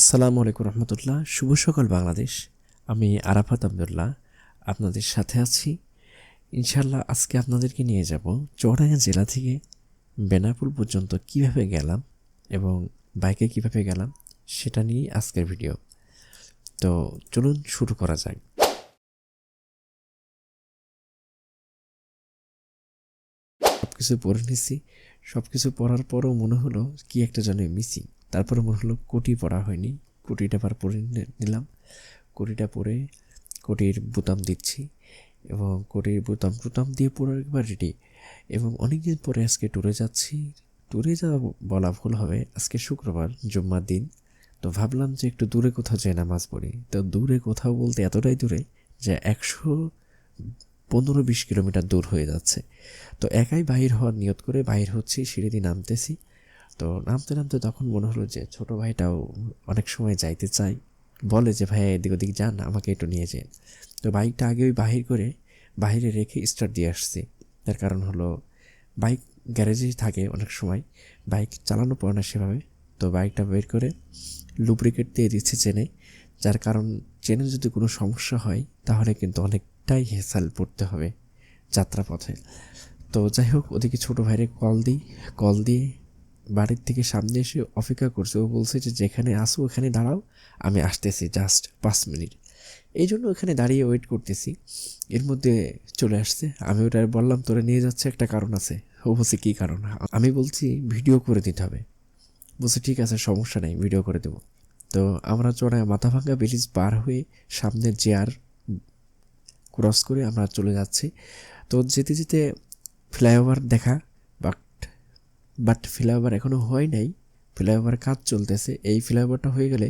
আসসালামু আলাইকুম রহমতুল্লাহ। শুভ সকাল বাংলাদেশ। আমি আরাফাত আবদুল্লাহ, আপনাদের সাথে আছি। ইনশাল্লাহ আজকে আপনাদেরকে নিয়ে যাব চৌরাঙ্গা জেলা থেকে বেনাপুল পর্যন্ত কীভাবে গেলাম এবং বাইকে কীভাবে গেলাম সেটা নিয়েই আজকের ভিডিও। তো চলুন শুরু করা যাক। সব কিছু পড়ে নিছি। সব কিছু পড়ার পরও মনে হলো কি একটা যেন মিসিং তারপরে মনে হলো কোটি পড়া হয়নি, কোটিটা আবার পরে নিলাম। কোটিটা পরে কোটির বোতাম দিচ্ছি এবং কোটির বোতাম বোতাম দিয়ে পুরো একবার রেডি এবং অনেক দিন পরে আজকে ট্যুরে যাচ্ছি। ট্যুরে যাওয়া বলা ভুল হবে, আজকে শুক্রবার, জুম্মার দিন। তো ভাবলাম যে একটু দূরে কোথাও যাই নামাজ পড়ি। তো দূরে কোথাও বলতে এতটাই দূরে যে একশো পনেরো বিশ কিলোমিটার দূর হয়ে যাচ্ছে। তো একাই বাহির হওয়ার নিয়ত করে বাহির হচ্ছি, সিঁড়ি দিয়ে নামতেছি। তো নামতে নামতে তখন মনে হলো যে ছোট ভাইটাও অনেক সময় যাইতে চাই বলে যে, ভাই, এদিক ওদিক যান, আমাকে একটু নিয়ে যান। তো বাইকটা আগে ওই বাহির করে বাইরে রেখে স্টার্ট দিয়ে আসছি। তার কারণ হলো বাইক গ্যারেজেই থাকে অনেক সময়। বাইক চালানো পড়ে না সেভাবে। তো বাইকটা বের করে লুব্রিকেট দিয়ে দিচ্ছে চেনে। যার কারণ চেনে যদি কোনো সমস্যা হয়, তাহলে কিন্তু অনেকটাই হেসাল পড়তে হবে যাত্রাপথে। তো যাই হোক, ওদিকে ছোটো ভাইরে কল দিই। কল দিয়ে বাড়ির থেকে সামনে এসে অপেক্ষা করছে। ও বলছে যে, যেখানে আসো ওখানে দাঁড়াও, আমি আসতেছি জাস্ট পাঁচ মিনিট। এই জন্য ওখানে দাঁড়িয়ে ওয়েট করতেছি। এর মধ্যে চলে আসছে। আমি ওটা বললাম, তোরে নিয়ে যাচ্ছে একটা কারণ আছে। ও বলছে, কী কারণ? আমি বলছি, ভিডিও করে দিতে হবে। বলছে, ঠিক আছে, সমস্যা নেই, ভিডিও করে দেবো। তো আমরা চড়ায় মাথা ভাঙ্গা ব্রিজ পার হয়ে সামনে চেয়ার ক্রস করে আমরা চলে যাচ্ছি। তো যেতে যেতে ফ্লাইওভার দেখা বাট ফ্লাইওভার এখনও হয় নাই। ফ্লাইওভার কাজ চলতেছে। এই ফ্লাইওভারটা হয়ে গেলে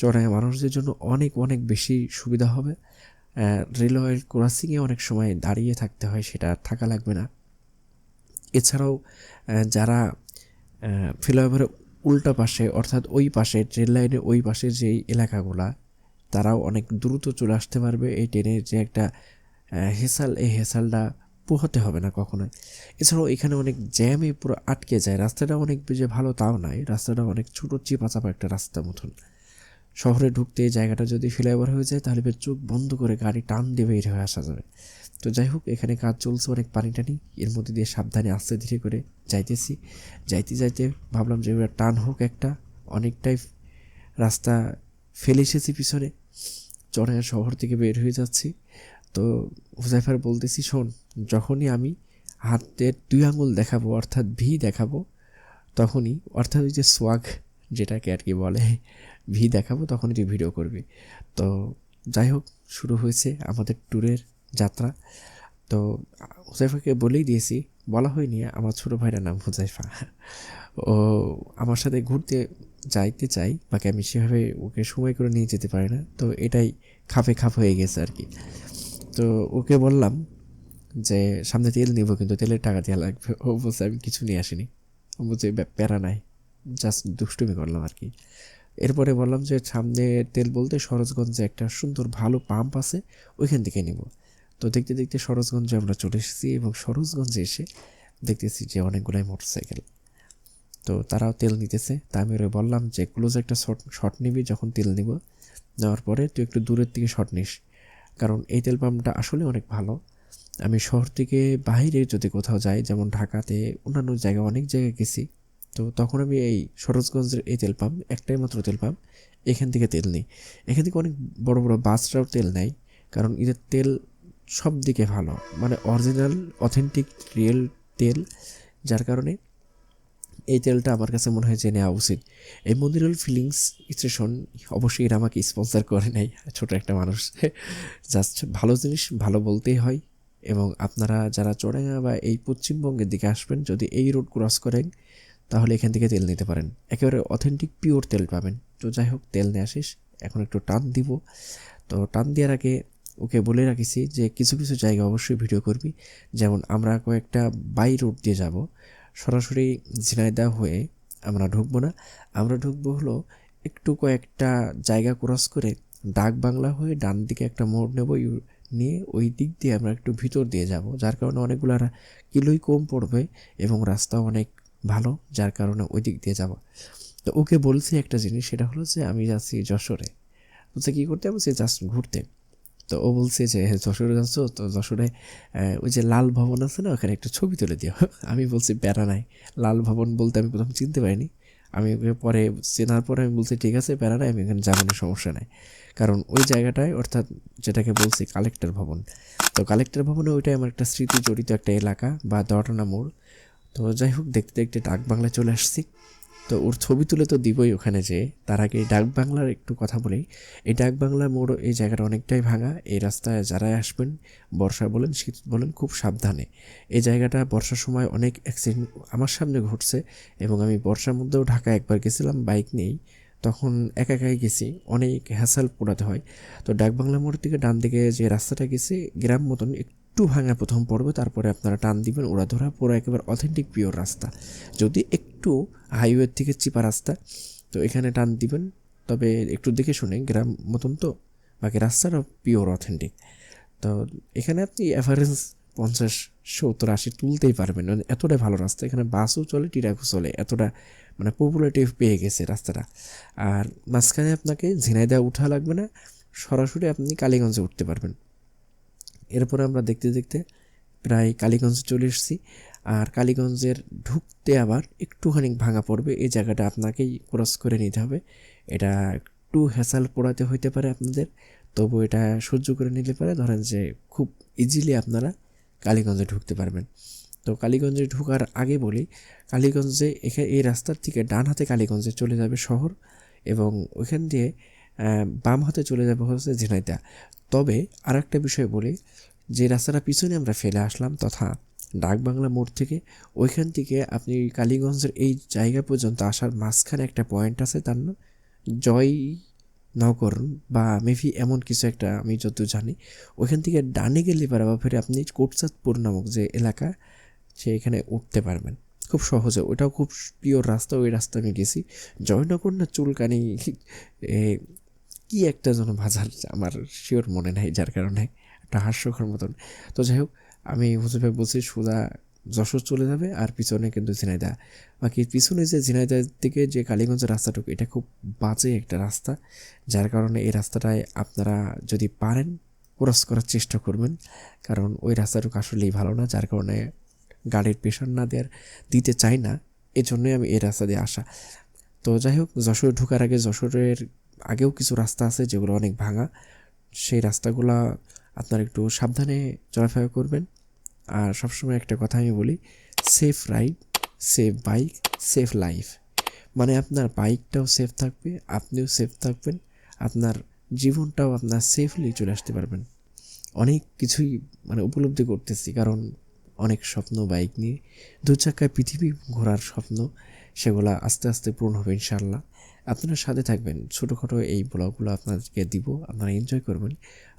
চড়ায় মানুষদের জন্য অনেক অনেক বেশি সুবিধা হবে। রেলওয়ে ক্রসিংয়ে অনেক সময় দাঁড়িয়ে থাকতে হয়, সেটা থাকা লাগবে না। এছাড়াও যারা ফ্লাইওভারের উল্টা পাশে, অর্থাৎ ওই পাশে ট্রেন লাইনের ওই পাশে যে এলাকাগুলা, তারাও অনেক দ্রুত চলে আসতে পারবে। এই ট্রেনের যে একটা হেসাল, এই হেসালটা পোহাতে হবে না কখনোই। এছাড়াও এখানে অনেক জ্যামে পুরো আটকে যায়। রাস্তাটা অনেক বেশি ভালো তাও নয় রাস্তাটা অনেক ছোটো চিপা চাপা একটা রাস্তা মতন। শহরে ঢুকতে এই জায়গাটা যদি ফ্লাইওভার হয়ে যায়, তাহলে চোখ বন্ধ করে গাড়ি টান দিয়ে বের হয়ে আসা যাবে। তো যাই হোক, এখানে কাজ চলছে অনেক পানি টানি এর মধ্যে দিয়ে সাবধানে আস্তে ধীরে করে যাইতেছি। যাইতে যাইতে ভাবলাম যে টান হোক একটা। অনেকটাই রাস্তা ফেলে এসেছি পিছনে। চড়াইয়া শহর থেকে বের হয়ে যাচ্ছি। তো হুজাইফার বলতেছি, শোন, যখনই আমি হাতের দুই আঙুল দেখাবো, অর্থাৎ ভি দেখাবো, তখনই, অর্থাৎ ওই যে সোয়াগ যেটাকে আর কি বলে, ভি দেখাবো, তখনই তুই ভিডিও করবি। তো যাই হোক, শুরু হয়েছে আমাদের ট্যুরের যাত্রা। তো হুজাইফাকে বলেই দিয়েছি, বলা হয়নি, আমার ছোটো ভাইটার নাম হুজাইফা। ও আমার সাথে ঘুরতে যাইতে চাই, বাকি আমি সেভাবে ওকে সময় করে নিয়ে যেতে পারি না, তো এটাই খাপে খাপ হয়ে গেছে আর কি। তো ওকে বললাম যে, সামনে তেল নিব, কিন্তু তেলের টাকা দেওয়া লাগবে। ও বলছে, আমি কিছু নিয়ে আসিনি। বলছে প্যারা নাই। জাস্ট দুষ্টুমি করলাম আর কি। এরপরে বললাম যে, সামনে তেল বলতে সরোজগঞ্জে একটা সুন্দর ভালো পাম্প আছে, ওইখান থেকে নিব। তো দেখতে দেখতে সরোজগঞ্জে আমরা চলে এসেছি এবং সরোজগঞ্জে এসে দেখতেছি যে অনেকগুলাই মোটরসাইকেল। তো তারাও তেল নিতেছে। তা আমি ওরে বললাম যে, ক্লোজ একটা শট শট নিবি, যখন তেল নিব। নেওয়ার পরে, তুই একটু দূরের থেকে শট নিস। কারণ এই তেল পাম্পটা আসলে অনেক ভালো। আমি শহর থেকে বাইরে যদি কোথাও যাই, যেমন ঢাকাতে, অন্যান্য জায়গায় অনেক জায়গায় গেছি, তো তখন আমি এই সরোজগঞ্জের এই তেল পাম্প, একটাই মাত্র তেল পাম্প, এখান থেকে তেল নিই। এখান থেকে অনেক বড় বড় বাসরাও তেল নেয়, কারণ এদের তেল সব দিকে ভালো। মানে অরিজিনাল, অথেন্টিক, রিয়েল তেল, যার কারণে এই তেলটা আমার কাছে মনে হয় যে নেওয়া উচিত। এই মন্দিরুল ফিলিংস স্টেশন অবশ্যই এরা আমাকে স্পন্সর করে নাই, ছোট একটা মানুষ। জাস্ট ভালো জিনিস, ভালো বলতেই হয় এবং আপনারা যারা চড়াঙ্গা বা এই পশ্চিমবঙ্গের দিকে আসবেন, যদি এই রোড ক্রস করেন, তাহলে এখান থেকে তেল নিতে পারেন। একেবারে অথেন্টিক পিওর তেল পাবেন। তো যাই হোক, তেল নিয়ে আসিস এখন একটু টান দিব। তো টান দেওয়ার আগে ওকে বলে রাখিছি যে কিছু কিছু জায়গা অবশ্যই ভিডিও করবি। যেমন আমরা কয়েকটা বাই রোড দিয়ে যাব। সরাসরি ঝিনাইদা হয়ে আমরা ঢুকবো না। আমরা ঢুকবো হলো একটু কয়েকটা জায়গা ক্রস করে ডাক বাংলা হয়ে ডান দিকে একটা মোড় নেব নিয়ে ওই দিক দিয়ে আমরা একটু ভিতর দিয়ে যাব, যার কারণে অনেকগুলো কিলোই কম পড়বে এবং রাস্তা অনেক ভালো, যার কারণে ওই দিক দিয়ে যাব। তো তো ওকে বলছি একটা জিনিস, সেটা হলো যে আমি যাচ্ছি যশোরে। বলছে কী করতে? বলছি জাস্ট ঘুরতে। তো ও বলছে যে হ্যাঁ, যশোরে যাচ্ছ তো যশোরে ওই যে লাল ভবন আছে না ওখানে একটা ছবি তুলে দিও। আমি বলছি বেড়া নাই। লাল ভবন বলতে আমি প্রথম চিনতে পারিনি। আমি পরে চেনার পরে আমি বলছি ঠিক আছে বেড়া নাই আমি এখানে যাব না সমস্যা নাই। কারণ ওই জায়গাটায় অর্থাৎ যেটাকে বলছি কালেক্টর ভবন। তো কালেক্টর ভবনে ওইটাই আমার একটা স্মৃতি জড়িত একটা এলাকা বা দটনা মোড়। তো যাই হোক দেখতে দেখতে ডাক বাংলায় চলে আসছি। তো ওর ছবি তুলে তো দিবই ওখানে যে, তার আগে ডাক বাংলার একটু কথা বলি। এই ডাক বাংলার মোড় এই জায়গাটা অনেকটাই ভাঙা, এই রাস্তায় যারাই আসবেন, বর্ষা বলেন, শীত বলেন, খুব সাবধানে। এই জায়গাটা বর্ষার সময় অনেক অ্যাক্সিডেন্ট আমার সামনে ঘটছে এবং আমি বর্ষার মধ্যেও ঢাকা একবার গেছিলাম, বাইক নিয়েই। তখন একা একাই গেছি, অনেক হ্যাসাল পোড়াতে হয়। তো ডাক বাংলা মোড় থেকে ডান দিকে যে রাস্তাটা গেছে, গ্রাম মতন একটু ভাঙা প্রথম পড়বে তারপরে আপনারা টান দিবেন, ওরা ধরা, পুরো একেবারে অথেন্টিক পিওর রাস্তা। যদি একটু হাইওয়ের থেকে চিপা রাস্তা, তো এখানে টান দিবেন, তবে একটু দেখে শুনে গ্রাম মতন তো, বাকি রাস্তাটা পিওর অথেন্টিক তো এখানে আপনি অ্যাভারেজ পঞ্চাশ, সত্তর, আশি তুলতেই পারবেন। মানে এতটাই ভালো রাস্তা, এখানে বাসও চলে, টিরাকও চলে, এতটা মানে পপুলারিটি পেয়ে গেছে রাস্তাটা। আর মাঝখানে আপনাকে ঝিনাইদা উঠা লাগবে না, সরাসরি আপনি কালীগঞ্জে উঠতে পারবেন। এরপরে আমরা দেখতে দেখতে প্রায় কালীগঞ্জে চলে এসেছি। আর কালীগঞ্জের ঢুকতে আবার একটুখানি ভাঙা পড়বে। এই জায়গাটা আপনাকেই ক্রস করে নিতে হবে। এটা একটু হ্যাসাল পোড়াতে হইতে পারে আপনাদের। তবু এটা সহ্য করে নিতে পারে ধরেন যে খুব ইজিলি আপনারা কালীগঞ্জে ঢুকতে পারবেন। তো কালীগঞ্জে ঢোকার আগে বলি, কালীগঞ্জে এখানে এই রাস্তার থেকে ডান হাতে কালীগঞ্জে চলে যাবে শহর এবং ওইখান দিয়ে বাম হাতে চলে যাবে হচ্ছে ঝিনাইদা তবে আর একটা বিষয় বলি, যে রাস্তাটা পিছনে আমরা ফেলে আসলাম তথা ডাকবাংলা মোড় থেকে ওইখান থেকে আপনি কালীগঞ্জের এই জায়গা পর্যন্ত আসার মাঝখানে একটা পয়েন্ট আছে, তার নাম জয় নগর বা মেবি এমন কিছু একটা আমি যত জানি। ওইখান থেকে ডানে গেলে পারে বা ফেরে আপনি কোটচাঁদপুর নামক যে এলাকা সে এখানে উঠতে পারবেন। খুব সহজে। ওটাও খুব পিওর রাস্তা, ওই রাস্তা আমি গেছি। জয়নগর না চুলকানি কি একটা যেন বাজার আমার শিওর মনে নাই যার কারণে, একটা হাস্যকর মতন। তো যাই হোক, আমি হুজুরভাই বলছি, সোজা যশোর চলে যাবে আর পিছনে কিন্তু ঝিনাইদা বাকি পিছনে যে ঝিনাইদার দিকে যে কালীগঞ্জের রাস্তাটুকু, এটা খুব বাজে একটা রাস্তা, যার কারণে এই রাস্তাটায় আপনারা যদি পারেন ক্রস করার চেষ্টা করবেন। কারণ ওই রাস্তাটুকু আসলেই ভালো না, যার কারণে গাড়ির প্রেশার না দেওয়ার, দিতে চাই না। এজন্যই আমি এই রাস্তা দিয়ে আসা। তো যাই হোক, যশোর ঢোকার আগে যশোরের আগেও কিছু রাস্তা আছে যেগুলো অনেক ভাঙা। সেই রাস্তাগুলা আপনারা একটু সাবধানে চলাফেরা করবেন। আর সবসময় একটা কথা আমি বলি safe ride safe bike safe life মানে আপনার বাইকটাও সেফ থাকবে, আপনিও সেফ থাকবেন। আপনার জীবনটাও আপনার সেফলি চলে আসতে পারবেন। অনেক কিছুই মানে উপলব্ধি করতেছি, কারণ অনেক স্বপ্ন বাইক নিয়ে। দু চাকায় পৃথিবী ঘোরার স্বপ্ন, সেগুলো আস্তে আস্তে পূরণ হবে ইনশাল্লাহ আপনারা সাথে থাকবেন। ছোটোখাটো এই ব্লগগুলো আপনাদেরকে দিব, আপনারা এনজয় করবেন।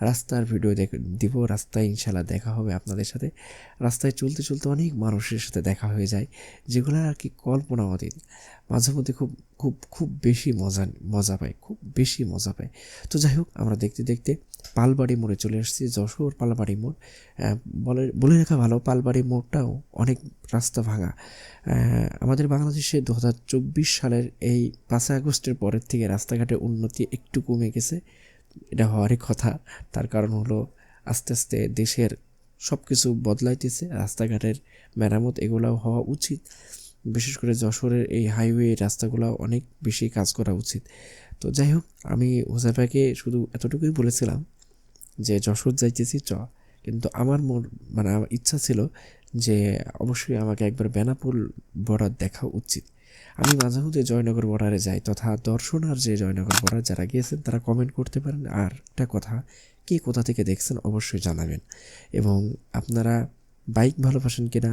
রাস্তার ভিডিও দেখ, দিব, রাস্তায় ইনশাল্লাহ দেখা হবে আপনাদের সাথে। রাস্তায় চলতে চলতে অনেক মানুষের সাথে দেখা হয়ে যায়, যেগুলো আর কি কল্পনা অতীত মাঝে মধ্যে খুব খুব খুব বেশি মজা মজা পায়, খুব বেশি মজা পায়। তো যাই হোক, আমরা দেখতে দেখতে পালবাড়ি মোড়ে চলে এসেছি, যশোর পালবাড়ি মোড়। বলে বলে রাখা ভালো, পালবাড়ি মোড়টাও অনেক রাস্তা ভাঙা। আমাদের বাংলাদেশে দু হাজার চব্বিশ সালের এই পাঁচই আগস্টের পরের থেকে রাস্তাঘাটের উন্নতি একটু কমে গেছে। এটা হওয়ারই কথা। তার কারণ হলো আস্তে আস্তে দেশের সব কিছু বদলাইতেছে, রাস্তাঘাটের মেরামত এগুলাও হওয়া উচিত। বিশেষ করে যশোরের এই হাইওয়ে রাস্তাগুলো অনেক বেশি কাজ করা উচিত। তো যাই হোক, আমি হুজাফাকে শুধু এতটুকুই বলেছিলাম যে যশোর যাইতেছি, চ। কিন্তু আমার মন মানে আমার ইচ্ছা ছিল যে অবশ্যই আমাকে একবার বেনাপুল বর্ডার দেখা উচিত। আমি মাঝে মধ্যে জয়নগর বর্ডারে যাই তথা দর্শনার যে জয়নগর বর্ডার যারা গিয়েছেন তারা কমেন্ট করতে পারেন। আর একটা কথা, কে কোথা থেকে দেখছেন অবশ্যই জানাবেন। এবং আপনারা বাইক ভালোবাসেন কিনা,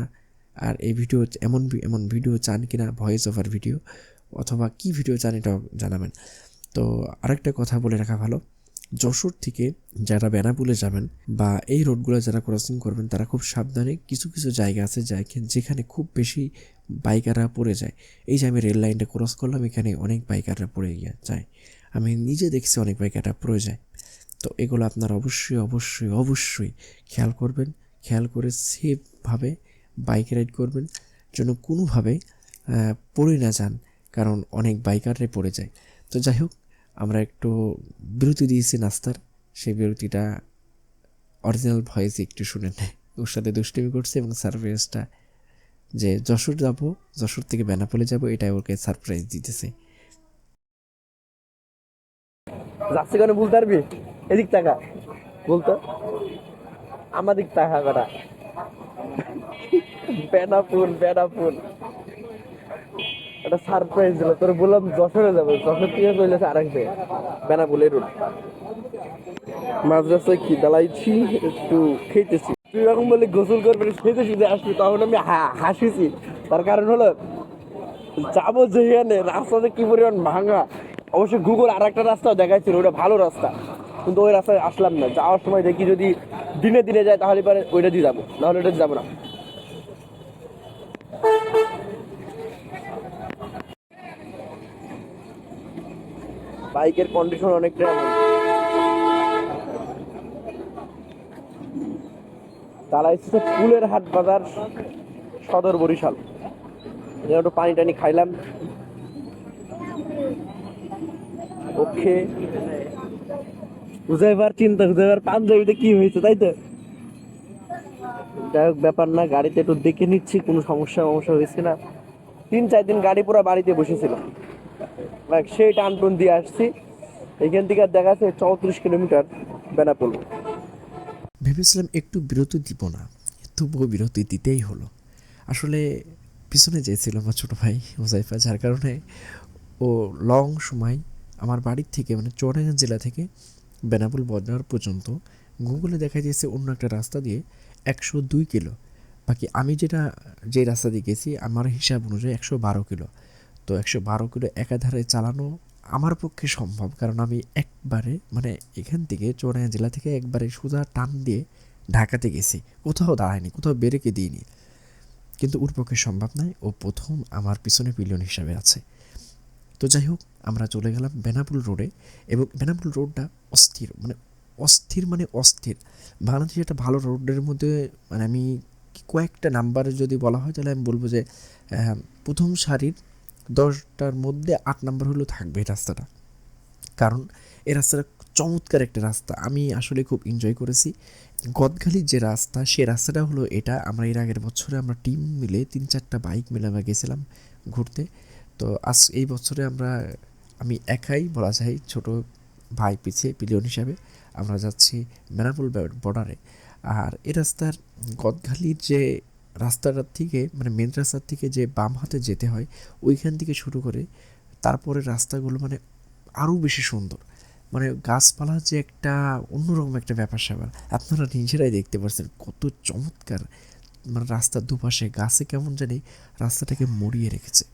আর এই ভিডিও এমন এমন ভিডিও চান কিনা ভয়েস ওভার ভিডিও অথবা কি ভিডিও চান এটাও জানাবেন। তো আরেকটা কথা বলে রাখা ভালো যশোর থেকে যারা বেনাপুলে যাবেন বা এই রোডগুলো যারা ক্রসিং করবেন, তারা খুব সাবধানে কিছু কিছু জায়গা আছে যেখানে খুব বেশি বাইকাররা পড়ে যায়। এই যে আমি রেল লাইনটা ক্রস করলাম, এখানে অনেক বাইকাররা পড়ে গিয়ে যায়। আমি নিজে দেখছি অনেক বাইকাররা পড়ে যায়। তো এগুলো আপনার অবশ্যই অবশ্যই অবশ্যই খেয়াল করবেন। খেয়াল করে সেফভাবে বাইক রাইড করবেন, যেন কোনোভাবে পড়ে না যান, কারণ অনেক বাইকাররে পড়ে যায়। তো যাই হোক আমরা একটু বিরতি দিয়েছি নাস্তার। সেই বিরতিটা অরিজিনাল ভয়েসে একটু শুনে নেয় ওর সাথে দুষ্টুমি করছে এবং সারপ্রাইজটা যে যশোর যাব, যশোর থেকে বেনাপোলে যাব, এটাই ওকে সারপ্রাইজ দিতেছে। যাচ্ছে কেন বলতে পারবি? এদিক টাকা বলতো। আমাদিক টাকা কটা বেনাপুর বেনাপুর একটা সারপ্রাইজ দিল। তোর বললাম, যশোরে যাব। যশোর থেকে চলে গেছে আরেক জায়গায়। বেনাপুলের রোড মাদ্রাসায় কি দালাইছি একটু খেতেছি। তুই এরকম বলে গোসল করবে খেতেছি, যে আসবি, তখন আমি হাসিছি। তার কারণ হলো, যাব যেখানে রাস্তাতে কি পরিমাণ ভাঙা। অবশ্যই গুগল আর একটা রাস্তাও দেখাচ্ছিল ওটা ভালো রাস্তা। কিন্তু ওই রাস্তায় আসলাম না। যাওয়ার সময় দেখি যদি দিনে দিনে যায়, তাহলে পরে ওইটা দিয়ে যাব। নাহলে ওটা যাব না। বাইকের কন্ডিশন অনেকটা এমন। তারা এসেছে ফুলের হাট বাজার সদর বরিশাল। একটু পানি টানি খাইলাম। ওকে। হুজাইবার চিন্তা হুজাইবার পাঞ্জাবিতে কি হয়েছে তাই তো? যাই হোক ব্যাপার না গাড়িতে একটু দেখে নিচ্ছি কোনো সমস্যা সমস্যা হয়েছে না। তিন চার দিন গাড়ি পুরো বাড়িতে বসেছিল। দেখ, সেই টান টুন দিয়ে আসছি। এখান থেকে দেখা যাচ্ছে চৌত্রিশ কিলোমিটার বেনাপোল। ভেবেছিলাম একটু বিরতি দিব না, তবুও বিরতি দিতেই হলো। আসলে পিছনে যেছিল আমার ছোটো ভাই মোজাইফা যার কারণে ও লং সময় আমার বাড়ির থেকে মানে চুয়াডাঙ্গা জেলা থেকে বেনাপুল বদনার পর্যন্ত গুগলে দেখা যাচ্ছে অন্য একটা রাস্তা দিয়ে একশো দুই কিলো। বাকি আমি যেটা, যে রাস্তা দিয়ে গেছি, আমার হিসাব অনুযায়ী একশো বারো কিলো। তো একশো বারো কিলো একাধারে চালানো আমার পক্ষে সম্ভব। কারণ আমি একবারে মানে এখান থেকে চুয়াডাঙ্গা জেলা থেকে একবারে সোজা টান দিয়ে ঢাকাতে গেছি। কোথাও দাঁড়ায়নি, কোথাও বেরেকে দিইনি। কিন্তু ওর পক্ষে সম্ভব নয়। ও প্রথম আমার পিছনে পিলিয়ন হিসাবে আছে। তো যাই হোক, আমরা চলে গেলাম বেনাপুল রোডে এবং বেনাপুল রোডটা অস্থির মানে অস্থির মানে অস্থির। বাংলাদেশের একটা ভালো রোডের মধ্যে মানে আমি কয়েকটা নাম্বারে যদি বলা হয়, তাহলে আমি বলব যে প্রথম সারির দশটার মধ্যে আট নাম্বার হলেও থাকবে এই রাস্তাটা। কারণ এই রাস্তাটা চমৎকার একটা রাস্তা। আমি আসলে খুব এনজয় করেছি। গদখালির যে রাস্তা, সে রাস্তাটা হলো এটা। আমরা এর আগের বছরে আমরা টিম মিলে তিন চারটা বাইক মিলে আমরা গেছিলাম ঘুরতে। তো আজ এই বছরে আমরা, আমি একাই বলা যায় ছোট ভাই পিছিয়ে পিলিয়ন হিসাবে আমরা যাচ্ছি মেনাপুল বর্ডারে আর এ রাস্তার গদখালির যে রাস্তাটার থেকে মানে মেন রাস্তার থেকে যে বাম হাতে যেতে হয়, ওইখান থেকে শুরু করে তারপরে রাস্তাগুলো মানে আরও বেশি সুন্দর। মানে গাছপালা যে একটা অন্যরকম একটা ব্যাপার স্যাপার। আপনারা নিজেরাই দেখতে পাচ্ছেন কত চমৎকার। মানে রাস্তার দুপাশে গাছে কেমন জানি রাস্তাটাকে মরিয়ে রেখেছে।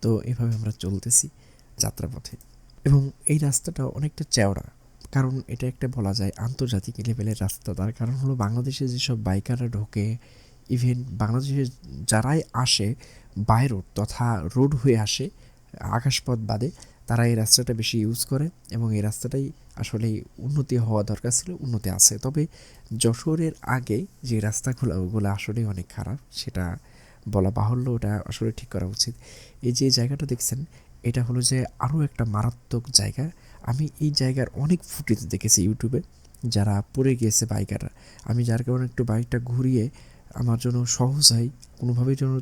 তো এভাবে আমরা চলতেছি যাত্রাপথে। এবং এই রাস্তাটা অনেকটা চেওড়া। কারণ এটা একটা বলা যায় আন্তর্জাতিক লেভেলের রাস্তা। তার কারণ হলো বাংলাদেশে যেসব বাইকাররা ঢোকে ইভেন বাংলাদেশে যারাই আসে বাই রোড তথা রোড হয়ে আসে, আকাশপথ বাদে, তারা এই রাস্তাটা বেশি ইউজ করে এবং এই রাস্তাটাই আসলে উন্নতি হওয়া দরকার ছিল, উন্নতি আছে। তবে যশোরের আগে যে রাস্তাগুলো, ওগুলো আসলেই অনেক খারাপ, সেটা বলা বাহুল্য, ওটা আসলে ঠিক করা উচিত। এই যে জায়গাটা দেখছেন, এটা হলো যে আরও একটা মারাত্মক জায়গা। আমি এই জায়গার অনেক ফুটেজ দেখেছি ইউটিউবে, যারা পড়ে গিয়েছে বাইকাররা। আমি যার কারণে একটু বাইকটা ঘুরিয়ে আমার জন্য সহজ হয়, কোনোভাবেই যেন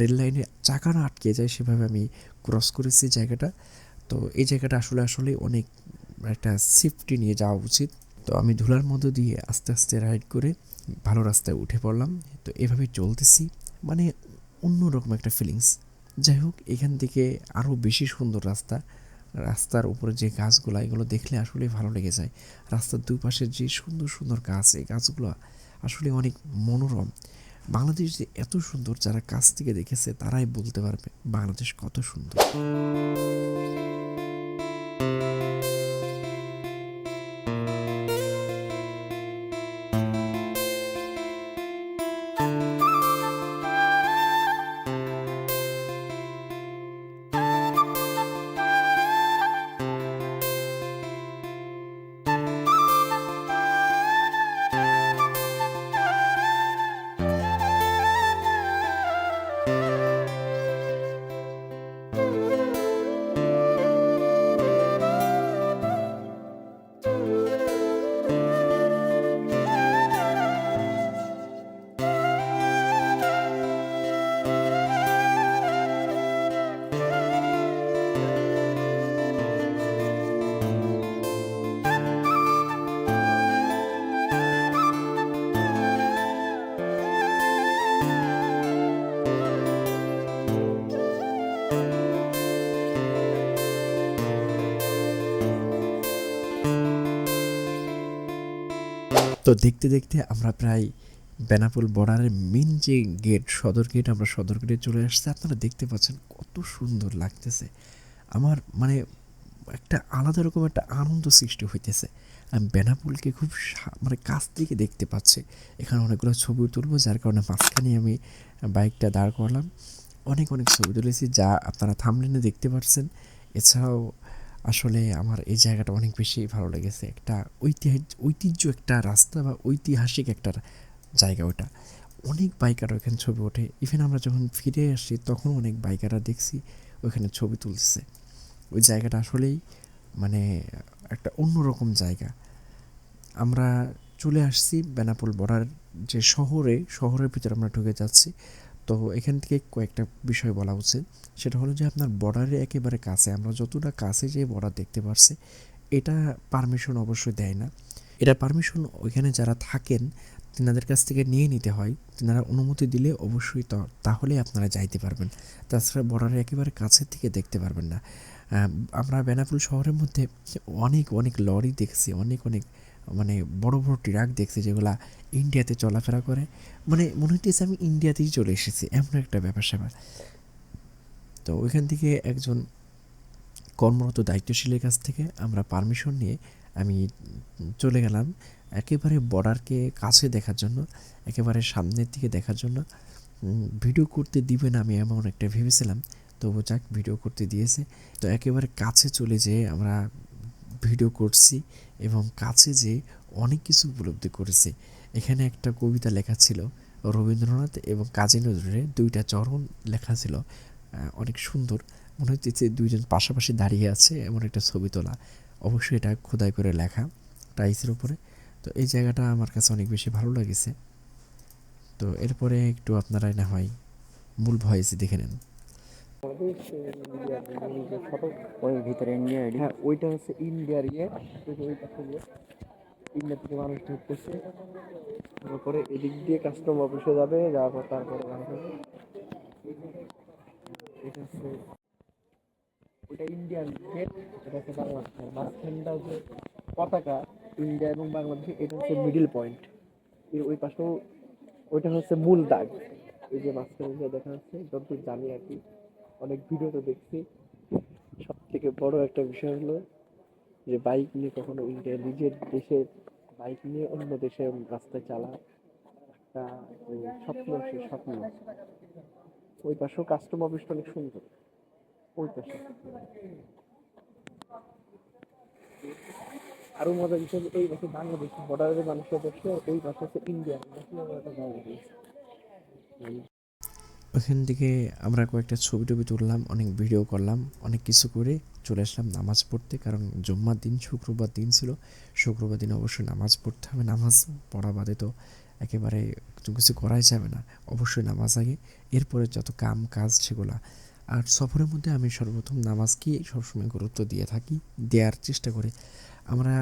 রেল লাইনে চাকা না আটকে যায়, সেভাবে আমি ক্রস করেছি জায়গাটা। তো এই জায়গাটা আসলে আসলে অনেক একটা সেফটি নিয়ে যাওয়া উচিত। তো আমি ধুলার মধ্য দিয়ে আস্তে আস্তে রাইড করে ভালো রাস্তায় উঠে পড়লাম। তো এভাবে চলতেছি মানে অন্যরকম একটা ফিলিংস যাই হোক, এখান থেকে আরও বেশি সুন্দর রাস্তা। রাস্তার উপরে যে গাছগুলো, এগুলো দেখলে আসলেই ভালো লেগে যায়। রাস্তার দুই পাশে যে সুন্দর সুন্দর গাছ, এই গাছগুলো আসলে অনেক মনোরম। বাংলাদেশ যে এত সুন্দর, যারা কাছ থেকে দেখেছে, তারাই বলতে পারবে বাংলাদেশ কত সুন্দর। দেখতে দেখতে আমরা প্রায় বেনাপুল বর্ডারের মেন যে গেট সদর গেট আমরা সদর গেটে চলে আসছি। আপনারা দেখতে পাচ্ছেন কত সুন্দর লাগতেছে। আমার মানে একটা আলাদা রকম একটা আনন্দ সৃষ্টি হইতেছে। আমি বেনাপুলকে খুব মানে কাছ থেকে দেখতে পাচ্ছি। এখানে অনেকগুলো ছবি তুলবো, যার কারণে মাঝখানে আমি বাইকটা দাঁড় করলাম। অনেক অনেক ছবি তুলেছি, যা আপনারা থামলেনে দেখতে পাচ্ছেন। এছাড়াও আসলে আমার এই জায়গাটা অনেক বেশি ভালো লেগেছে। একটা ঐতিহাসিক, ঐতিহ্য একটা রাস্তা বা ঐতিহাসিক একটা জায়গা ওটা। অনেক বাইকার ওখানে ছবি ওঠে। ইভেন আমরা যখন ফিরে আসি, তখন অনেক বাইকাররা দেখছি ওখানে ছবি তুলছে। ওই জায়গাটা আসলেই মানে একটা অন্যরকম জায়গা। আমরা চলে আসছি বেনাপোল বর্ডার যে শহরে, শহরের ভিতরে আমরা ঢুকে যাচ্ছি। তো এখান থেকে কয়েকটা বিষয় বলা উচিত সেটা হলো যে আপনার বর্ডারে একেবারে কাছে, আমরা যতটা কাছে যে বর্ডার দেখতে পারছি, এটা পারমিশন অবশ্যই দেয় না। এটা পারমিশন ওইখানে যারা থাকেন, তেনাদের কাছ থেকে নিয়ে নিতে হয়। তেনারা অনুমতি দিলে অবশ্যই তাহলে আপনারা যাইতে পারবেন। তাছাড়া বর্ডারে একেবারে কাছের থেকে দেখতে পারবেন না। আমরা বেনাপুল শহরের মধ্যে অনেক অনেক লরি দেখছি, অনেক অনেক মানে বড় বড় ট্রাক দেখছি যেগুলা ইন্ডিয়াতে চলাফেরা করে। মানে মনে হইতেছে আমি ইন্ডিয়াতেই চলে এসেছি, এমন একটা ব্যাপার স্যাপার। তো ওইখান থেকে একজন কর্মরত দায়িত্বশীলের কাছ থেকে আমরা পারমিশন নিয়ে আমি চলে গেলাম একেবারে বর্ডারকে কাছে দেখার জন্য, একেবারে সামনের দিকে দেখার জন্য। ভিডিও করতে দিবে না আমি এমন একটা ভেবেছিলাম, তবু যাক ভিডিও করতে দিয়েছে। তো একেবারে কাছে চলে যেয়ে আমরা ভিডিও করছি এবং কাছে যে অনেক কিছু উপলব্ধি করেছি। এখানে একটা কবিতা লেখা ছিল, রবীন্দ্রনাথ এবং কাজী নজরুলের দুইটা চরণ লেখা ছিল। অনেক সুন্দর। মনে হচ্ছে দুইজন পাশাপাশি দাঁড়িয়ে আছে এমন একটা ছবি তোলা। অবশ্যই এটা খোদাই করে লেখা, টাইসের উপরে। তো এই জায়গাটা আমার কাছে অনেক বেশি ভালো লেগেছে। তো এরপরে একটু আপনারাই না হয় মূল ভয়েস দেখে নেন। ওই ভিতরে হ্যাঁ ওইটা হচ্ছে ইন্ডিয়ার ইয়ে ইন্ডিয়া থেকে মানুষ তারপরে এদিক দিয়ে কাস্টম অফিসে যাবে, যাওয়ার পর তারপরে এটা হচ্ছে, ওইটা ইন্ডিয়ান গেট এটা হচ্ছে মাঝখানটা যে পতাকা ইন্ডিয়া এবং বাংলাদেশে এটা হচ্ছে মিডিল পয়েন্ট ওই পাশেও, ওইটা হচ্ছে মূল দাগ। এই যে মাঝখানে দেখা যাচ্ছে যতদূর জানি আর কি। অনেক ভিডিও তো দেখছি। সব থেকে বড় একটা বিষয় হলো যে বাইক নিয়ে কখনো ইন্ডিয়া নিজের দেশের বাইক নিয়ে অন্য দেশের রাস্তায় চালা একটা স্বপ্ন সে স্বপ্ন। ওই পাশেও কাস্টম অফিসটা অনেক সুন্দর। ওই পাশে। আরও মজার বিষয় এই পাশে বাংলাদেশ বর্ডারের মানুষের বসে ওই পাশে হচ্ছে ইন্ডিয়া ওখান থেকে আমরা কয়েকটা ছবি টবি তুললাম, অনেক ভিডিও করলাম, অনেক কিছু করে চলে আসলাম নামাজ পড়তে। কারণ জুম্মার দিন শুক্রবার দিন ছিল, শুক্রবার দিন অবশ্যই নামাজ পড়তে হবে, নামাজ পড়া বাদে তো একেবারে কিছু কিছু করাই যাবে না, অবশ্যই নামাজ আগে, এরপরে যত কাম কাজ সেগুলা। আর সফরের মধ্যে আমি সর্বপ্রথম নামাজকে সবসময় গুরুত্ব দিয়ে থাকি, দেওয়ার চেষ্টা করি। আমরা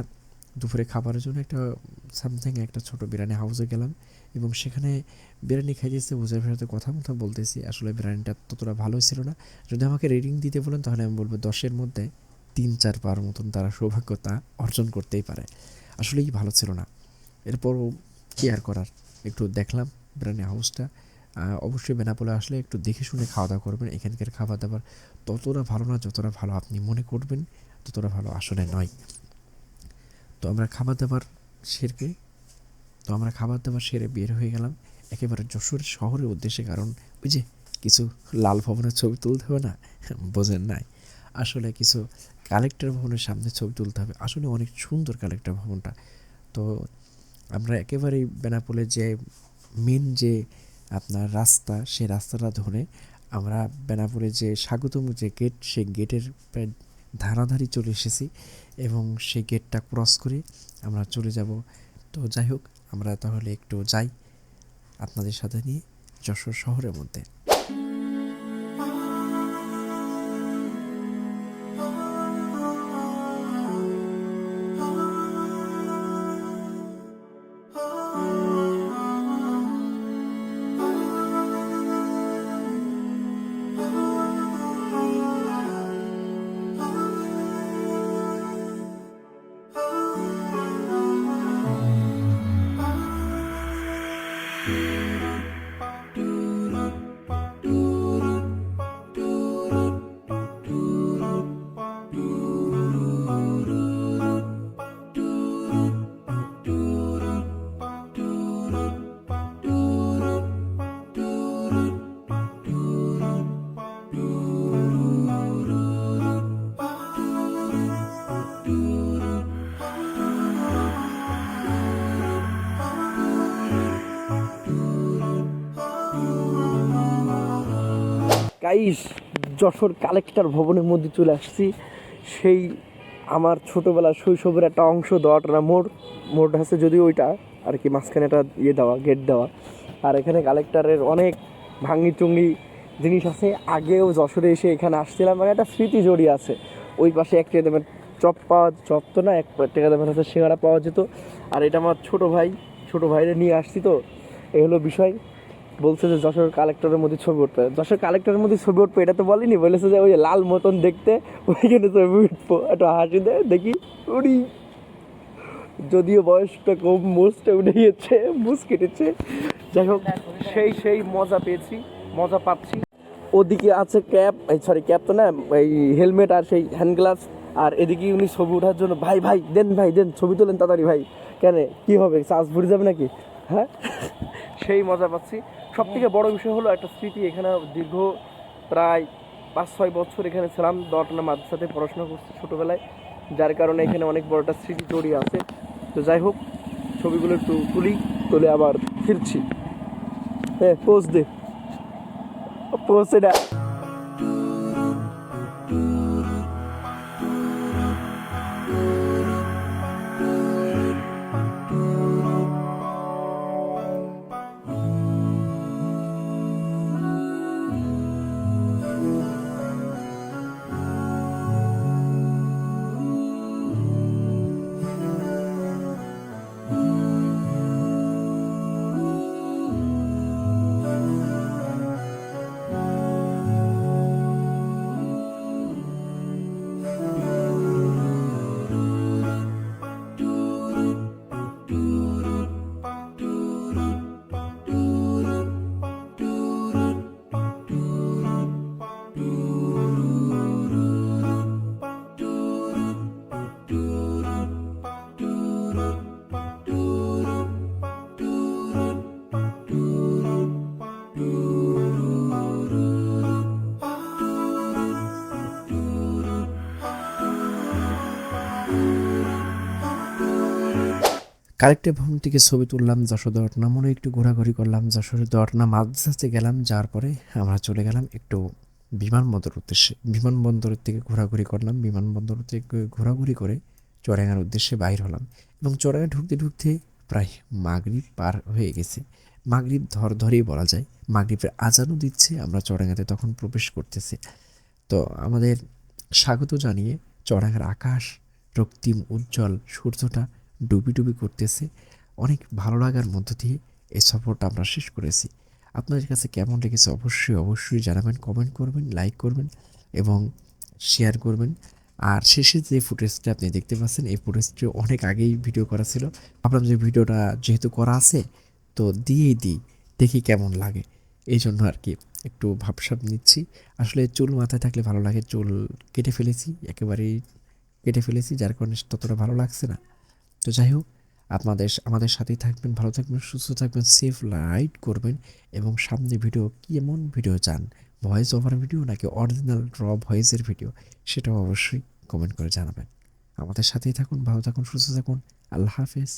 দুপুরে খাবারের জন্য একটা সামথিং একটা ছোট বিরিয়ানি হাউসে গেলাম এবং সেখানে বিরিয়ানি খাইতেছে হুজাইফের সাথে কথা মতো বলতেছি, আসলে বিরিয়ানিটা ততটা ভালো ছিল না। যদি আমাকে রেটিং দিতে বলেন, তাহলে আমি বলব দশের মধ্যে তিন, চার পার মতন তারা সৌভাগ্যতা অর্জন করতেই পারে। আসলেই ভালো ছিল না। এরপরও কি আর করার? একটু দেখলাম বিরিয়ানি হাউসটা অবশ্যই বেনাপোলে আসলে একটু দেখে শুনে খাওয়া দাওয়া করবেন। এখানকার খাবার দাবার ততটা ভালো না, যতটা ভালো আপনি মনে করবেন, ততটা ভালো আসলে নয়। তো আমরা খাবার দাবার সেরে তো আমরা খাবার দাবার সেরে বের হয়ে গেলাম। একেবারে যশোর শহরের উদ্দেশ্যে, কারণ ওই যে কিছু লাল ভবনের ছবি তুলতে হবে না? বোঝেন নাই। আসলে কিছু কালেক্টর ভবনের সামনে ছবি তুলতে হবে। আসলে অনেক সুন্দর কালেক্টর ভবনটা। তো আমরা একেবারেই বেনাপোলের যে মেন যে আপনার রাস্তা, সেই রাস্তাটা ধরে আমরা বেনাপুরে যে স্বাগতম যে গেট সেই গেটের ধারাধারি চলে এসেছি এবং সেই গেটটা ক্রস করে আমরা চলে যাব। তো যাই হোক, আমরা তাহলে একটু যাই আপনাদের সাথে নিয়ে যশোর শহরের মধ্যে। গাইস যশোর কালেক্টর ভবনের মধ্যে চলে আসছি। সেই আমার ছোটোবেলার শৈশবের একটা অংশ দোয়াটা মোড় মোড় আছে যদিও ওইটা, আর কি মাঝখানে একটা ইয়ে দেওয়া গেট দেওয়া। আর এখানে কালেক্টরের অনেক ভাঙ্গি চুঙ্গি জিনিস আছে। আগেও যশোরে এসে এখানে আসছিলাম মানে একটা স্মৃতি জড়িয়ে আছে। ওই পাশে এক টাকা দামের চপ পাওয়া চপ তো না, এক টাকা দামের হচ্ছে সিঙ্গাড়া পাওয়া যেত। আর এটা আমার ছোটো ভাই, ছোটো ভাইরে নিয়ে আসছি তো। এই হলো বিষয়। বলছে যে যশোর কালেক্টরের মধ্যে ছবি উঠবে। যশোর কালেক্টরের মধ্যে ছবি উঠবে, এটা তো বলিনি, বলেছে যে ওই লাল মতন দেখতে, ওইখানে ছবি উঠবো। একটু হাসি দেয় দেখি, উড়ি। যদিও বয়সটা কম মোজটা উঠে গিয়েছে মুস কেটেছে। যাই হোক, সেই সেই মজা পেয়েছি, মজা পাচ্ছি। ওদিকে আছে ক্যাপ, এই সরি ক্যাপ তো না, এই হেলমেট আর সেই হ্যান্ড গ্লাভস আর এদিকে উনি ছবি ওঠার জন্য, ভাই ভাই, দেন ভাই, দেন, ছবি তোলেন তাড়াতাড়ি, ভাই। কেন, কি হবে চার্জ ভরে যাবে নাকি? হ্যাঁ? সেই মজা পাচ্ছি। সব থেকে বড় বিষয় হলো একটা স্মৃতি। এখানে দীর্ঘ প্রায় পাঁচ ছয় বছর এখানে ছিলাম। দটনা মাদ্রাসাতে পড়াশোনা করছি ছোটোবেলায়, যার কারণে এখানে অনেক বড় একটা স্মৃতি জড়িয়ে আছে। তো যাই হোক, ছবিগুলো একটু তুলি, তুলে আবার ফিরছি। হ্যাঁ পোজ দে। পোজ এটা। কালেক্টর ভবন থেকে ছবি তুললাম, যশোর দটনা মনে একটু ঘোরাঘুরি করলাম যশোরের দটনা মাদ্রাসাতে গেলাম, যাওয়ার পরে আমরা চলে গেলাম একটু বিমানবন্দর উদ্দেশ্যে। বিমানবন্দরের থেকে ঘোরাঘুরি করলাম বিমানবন্দর থেকে ঘোরাঘুরি করে চড়াঙ্গার উদ্দেশ্যে বাইর হলাম এবং চড়াঙ্গা ঢুকতে ঢুকতে প্রায় মাগরিব পার হয়ে গেছে। মাগরিব ধর ধরেই বলা যায়, মাগরিবের আজানও দিচ্ছে, আমরা চড়াঙ্গাতে তখন প্রবেশ করতেছি। তো আমাদের স্বাগত জানিয়ে চড়াঙ্গার আকাশ রক্তিম, উজ্জ্বল সূর্যটা ডুবি ডুবি করতেছে। অনেক ভালো লাগার মধ্য দিয়ে এই সফরটা আমরা শেষ করেছি। আপনাদের কাছে কেমন লেগেছে অবশ্যই অবশ্যই জানাবেন কমেন্ট করবেন লাইক করবেন এবং শেয়ার করবেন। আর শেষে যে ফুটেজটা আপনি দেখতে পাচ্ছেন, এই ফুটেজটি অনেক আগেই ভিডিও করা ছিল। ভাবলাম যে ভিডিওটা যেহেতু করা আছে, তো দিয়েই দিই, দেখি কেমন লাগে। এই জন্য আর কি একটু ভাবসাব নিচ্ছি। আসলে চুল মাথায় থাকলে ভালো লাগে, চুল কেটে ফেলেছি, একেবারেই কেটে ফেলেছি, যার কারণে ততটা ভালো লাগছে না। তো যাই হোক, আপনাদের আমাদের সাথেই থাকবেন, ভালো থাকবেন, সুস্থ থাকবেন সেফ লাইট করবেন এবং সামনে ভিডিও কী এমন ভিডিও চান? ভয়েস ওভার ভিডিও নাকি অরিজিনাল ড্র ভয়েসের ভিডিও সেটাও অবশ্যই কমেন্ট করে জানাবেন। আমাদের সাথেই থাকুন, ভালো থাকুন, সুস্থ থাকুন, আল্লাহ হাফেজ।